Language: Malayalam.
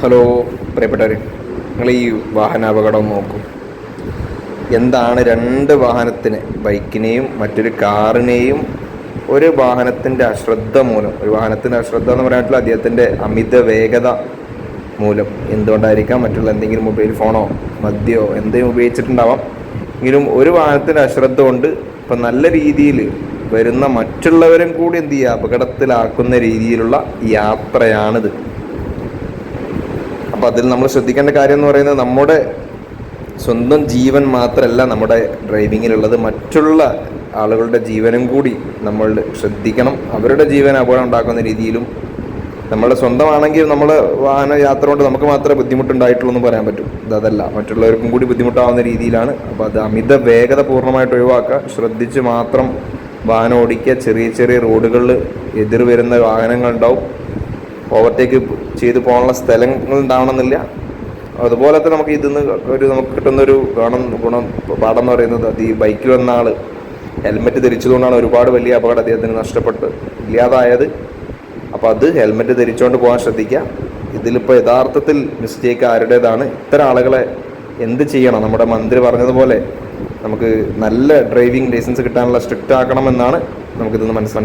ഹലോ പ്രിയപ്പെട്ടവർ നിങ്ങൾ ഈ വാഹനാപകടം നോക്കും. എന്താണ് രണ്ട് വാഹനത്തിന് ബൈക്കിനെയും മറ്റൊരു കാറിനെയും ഒരു വാഹനത്തിന്റെ അശ്രദ്ധ മൂലം? ഒരു വാഹനത്തിന്റെ അശ്രദ്ധ എന്ന് പറയാനായിട്ടുള്ള അദ്ദേഹത്തിന്റെ അമിത വേഗത മൂലം. എന്തുകൊണ്ടായിരിക്കാം? മറ്റുള്ള എന്തെങ്കിലും മൊബൈൽ ഫോണോ മദ്യമോ എന്തെങ്കിലും ഉപയോഗിച്ചിട്ടുണ്ടാവാം. എങ്കിലും ഒരു വാഹനത്തിന്റെ അശ്രദ്ധ കൊണ്ട് ഇപ്പം നല്ല രീതിയിൽ വരുന്ന മറ്റുള്ളവരും കൂടി എന്ത് ചെയ്യുക? അപകടത്തിലാക്കുന്ന രീതിയിലുള്ള യാത്രയാണിത്. അപ്പോൾ അതിൽ നമ്മൾ ശ്രദ്ധിക്കേണ്ട കാര്യം എന്ന് പറയുന്നത് നമ്മുടെ സ്വന്തം ജീവൻ മാത്രമല്ല നമ്മുടെ ഡ്രൈവിങ്ങിലുള്ളത്. മറ്റുള്ള ആളുകളുടെ ജീവനും കൂടി നമ്മൾ ശ്രദ്ധിക്കണം. അവരുടെ ജീവൻ അപകടം ഉണ്ടാക്കുന്ന രീതിയിലും നമ്മുടെ സ്വന്തമാണെങ്കിൽ നമ്മൾ വാഹന യാത്ര കൊണ്ട് നമുക്ക് മാത്രമേ ബുദ്ധിമുട്ടുണ്ടായിട്ടുള്ളൂ എന്ന് പറയാൻ പറ്റും. അതല്ല. മറ്റുള്ളവർക്കും കൂടി ബുദ്ധിമുട്ടാവുന്ന രീതിയിലാണ്. അപ്പോൾ അത് അമിത വേഗത പൂർണമായിട്ട് ഒഴിവാക്കുക. ശ്രദ്ധിച്ച് മാത്രം വാഹനം ഓടിക്കുക. ചെറിയ ചെറിയ റോഡുകളിൽ എതിർ വരുന്ന വാഹനങ്ങൾ ഉണ്ടാവും. ഓവർടേക്ക് ചെയ്തു പോകാനുള്ള സ്ഥലങ്ങൾ ഉണ്ടാവണമെന്നില്ല. അതുപോലെ തന്നെ നമുക്ക് ഇതിന്ന് ഒരു നമുക്ക് കിട്ടുന്ന ഒരു ഗുണം ഗുണം പാഠം എന്ന് പറയുന്നത് അത് ഈ ബൈക്കിൽ വന്ന ആൾ ഹെൽമെറ്റ് ധരിച്ചതുകൊണ്ടാണ് ഒരുപാട് വലിയ അപകടം അദ്ദേഹത്തിന് നഷ്ടപ്പെട്ട് ഇല്ലാതായത്. അപ്പോൾ അത് ഹെൽമെറ്റ് ധരിച്ചുകൊണ്ട് പോകാൻ ശ്രദ്ധിക്കുക. ഇതിലിപ്പോൾ യഥാർത്ഥത്തിൽ മിസ്റ്റേക്ക് ആരുടേതാണ്? ഇത്തരം ആളുകളെ എന്ത് ചെയ്യണം? നമ്മുടെ മന്ത്രി പറഞ്ഞതുപോലെ നമുക്ക് നല്ല ഡ്രൈവിംഗ് ലൈസൻസ് കിട്ടാനുള്ള സ്ട്രിക്റ്റ് ആക്കണമെന്നാണ് നമുക്കിതൊന്ന് മനസ്സിലാക്കുന്നത്